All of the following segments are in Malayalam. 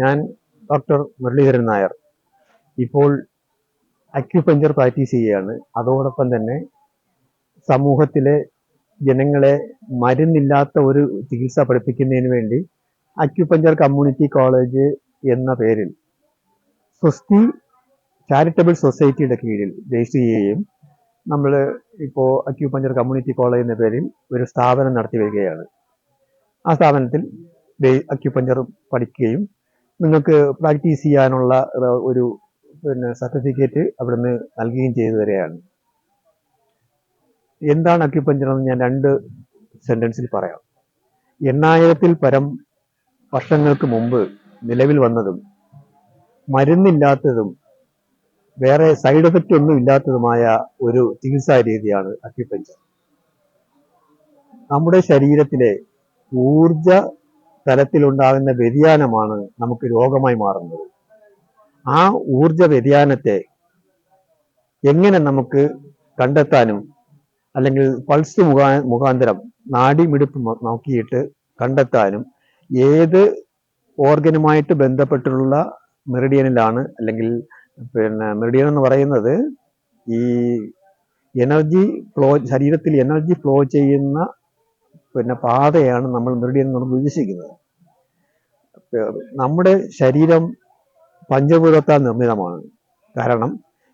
ഞാൻ ഡോക്ടർ മുരളീധരൻ നായർ. ഇപ്പോൾ അക്യുപഞ്ചർ പ്രാക്ടീസ് ചെയ്യുകയാണ്. അതോടൊപ്പം തന്നെ സമൂഹത്തിലെ ജനങ്ങളെ മരുന്നില്ലാത്ത ഒരു ചികിത്സ പഠിപ്പിക്കുന്നതിന് വേണ്ടി അക്യുപഞ്ചർ കമ്മ്യൂണിറ്റി കോളേജ് എന്ന പേരിൽ സ്വസ്തി ചാരിറ്റബിൾ സൊസൈറ്റിയുടെ കീഴിൽ രജിസ്റ്റർ ചെയ്യുകയും നമ്മൾ ഇപ്പോൾ അക്യുപഞ്ചർ കമ്മ്യൂണിറ്റി കോളേജ് എന്ന പേരിൽ ഒരു സ്ഥാപനം നടത്തി വരികയാണ്. ആ സ്ഥാപനത്തിൽ അക്യുപഞ്ചർ പഠിക്കുകയും നിങ്ങൾക്ക് പ്രാക്ടീസ് ചെയ്യാനുള്ള ഒരു- പിന്നെ സർട്ടിഫിക്കറ്റ് അവിടുന്ന് നൽകുകയും ചെയ്തു തരികയാണ്. എന്താണ് അക്യുപഞ്ചർ എന്ന് ഞാൻ രണ്ട് സെന്റൻസിൽ പറയാം. എണ്ണായിരത്തിൽ പരം വർഷങ്ങൾക്ക് മുമ്പ് നിലവിൽ വന്നതും മരുന്നില്ലാത്തതും വേറെ സൈഡ് എഫക്റ്റ് ഒന്നും ഇല്ലാത്തതുമായ ഒരു ചികിത്സാ രീതിയാണ് അക്യുപഞ്ചർ നമ്മുടെ ശരീരത്തിലെ ഊർജ തലത്തിലുണ്ടാകുന്ന വ്യതിയാനമാണ് നമുക്ക് രോഗമായി മാറുന്നത്. ആ ഊർജ വ്യതിയാനത്തെ എങ്ങനെ നമുക്ക് കണ്ടെത്താനും അല്ലെങ്കിൽ പൾസ് മുഖാ മുഖാന്തരം നാടിമിടിപ്പ് നോക്കിയിട്ട് കണ്ടെത്താനും ഏത് ഓർഗനുമായിട്ട് ബന്ധപ്പെട്ടുള്ള മെറിഡിയനിലാണ് അല്ലെങ്കിൽ പിന്നെ മെറിഡിയൻ എന്ന് പറയുന്നത് ഈ എനർജി ഫ്ലോ ശരീരത്തിൽ എനർജി ഫ്ലോ ചെയ്യുന്ന പിന്നെ പാതയാണ് നമ്മൾ മെറിഡിയൻ എന്ന് നമ്മൾ ഉദ്ദേശിക്കുന്നത്. നമ്മുടെ ശരീരം പഞ്ചഭൂതത്താൽ നിർമ്മിതമാണ്. കാരണം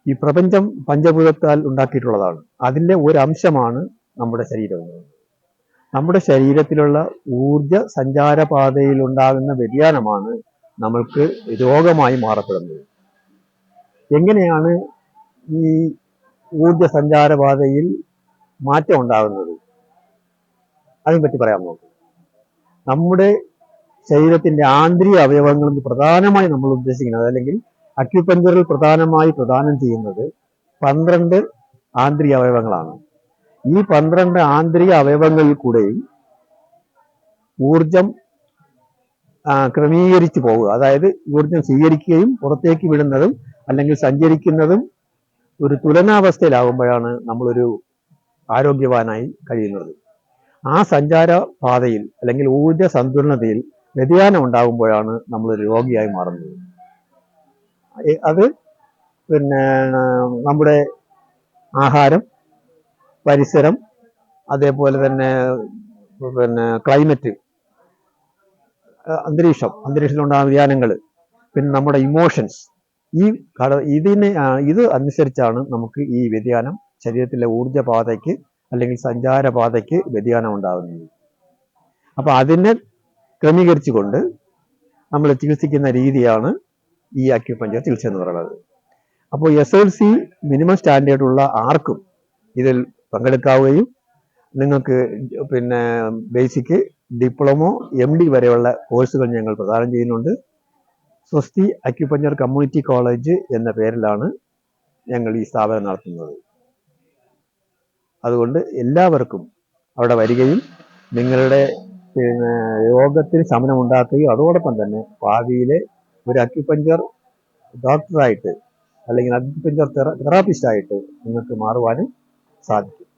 ഈ പ്രപഞ്ചം പഞ്ചഭൂതത്താൽ ഉണ്ടാക്കിയിട്ടുള്ളതാണ്. അതിന്റെ ഒരു അംശമാണ് നമ്മുടെ ശരീരം. നമ്മുടെ ശരീരത്തിലുള്ള ഊർജ സഞ്ചാര പാതയിൽ ഉണ്ടാകുന്ന വ്യതിയാനമാണ് നമ്മൾക്ക് രോഗമായി മാറപ്പെടുന്നത്. എങ്ങനെയാണ് ഈ ഊർജ സഞ്ചാരപാതയിൽ മാറ്റം ഉണ്ടാകുന്നത്? അതിനെപ്പറ്റി പറയാൻ നോക്കും നമ്മുടെ ശരീരത്തിന്റെ ആന്തരിക അവയവങ്ങൾ പ്രധാനമായി നമ്മൾ ഉദ്ദേശിക്കുന്നത് അല്ലെങ്കിൽ അക്യുപഞ്ചറിൽ പ്രധാനമായി പ്രദാനം ചെയ്യുന്നത് പന്ത്രണ്ട് ആന്തരിക അവയവങ്ങളാണ്. ഈ പന്ത്രണ്ട് ആന്തരിക അവയവങ്ങളിൽ കൂടെയും ഊർജം ക്രമീകരിച്ചു പോവുക. അതായത് ഊർജം സ്വീകരിക്കുകയും പുറത്തേക്ക് വിടുന്നതും അല്ലെങ്കിൽ സഞ്ചരിക്കുന്നതും ഒരു തുലനാവസ്ഥയിലാകുമ്പോഴാണ് നമ്മളൊരു ആരോഗ്യവാനായി കഴിയുന്നത്. ആ സഞ്ചാര പാതയിൽ അല്ലെങ്കിൽ ഊർജ സന്തുലനതയിൽ വ്യതിയാനം ഉണ്ടാകുമ്പോഴാണ് നമ്മൾ രോഗിയായി മാറുന്നത്. അത് പിന്നെ നമ്മുടെ ആഹാരം പരിസരം അതേപോലെ തന്നെ പിന്നെ ക്ലൈമറ്റ് അന്തരീക്ഷം അന്തരീക്ഷത്തിലുണ്ടാകുന്ന വ്യതിയാനങ്ങൾ പിന്നെ നമ്മുടെ ഇമോഷൻസ് ഈ ഘട ഇതിനെ ഇത് അനുസരിച്ചാണ് നമുക്ക് ഈ വ്യതിയാനം ശരീരത്തിലെ ഊർജപാതയ്ക്ക് അല്ലെങ്കിൽ സഞ്ചാരപാതയ്ക്ക് വ്യതിയാനം ഉണ്ടാകുന്നത് അപ്പൊ അതിനെ ക്രമീകരിച്ചുകൊണ്ട് നമ്മൾ ചികിത്സിക്കുന്ന രീതിയാണ് ഈ അക്യുപഞ്ചർ ചികിത്സ എന്ന് പറയുന്നത്. അപ്പോൾ S L C minimum standard ഉള്ള ആർക്കും ഇതിൽ പങ്കെടുക്കാവുകയും നിങ്ങൾക്ക് പിന്നെ ബേസിക് ഡിപ്ലോമോ എം ഡി വരെയുള്ള കോഴ്സുകൾ ഞങ്ങൾ പ്രദാനം ചെയ്യുന്നുണ്ട്. സ്വസ്തി അക്യുപഞ്ചർ കമ്മ്യൂണിറ്റി കോളേജ് എന്ന പേരിലാണ് ഞങ്ങൾ ഈ സ്ഥാപനം നടത്തുന്നത്. അതുകൊണ്ട് എല്ലാവർക്കും അവിടെ വരികയും നിങ്ങളുടെ പിന്നെ രോഗത്തിന് ശമനം ഉണ്ടാക്കുകയും അതോടൊപ്പം തന്നെ ഭാവിയിലെ ഒരു അക്യുപഞ്ചർ ഡോക്ടറായിട്ട് അല്ലെങ്കിൽ അക്യുപഞ്ചർ തെറാപ്പിസ്റ്റായിട്ട് നിങ്ങൾക്ക് മാറുവാനും സാധിക്കും.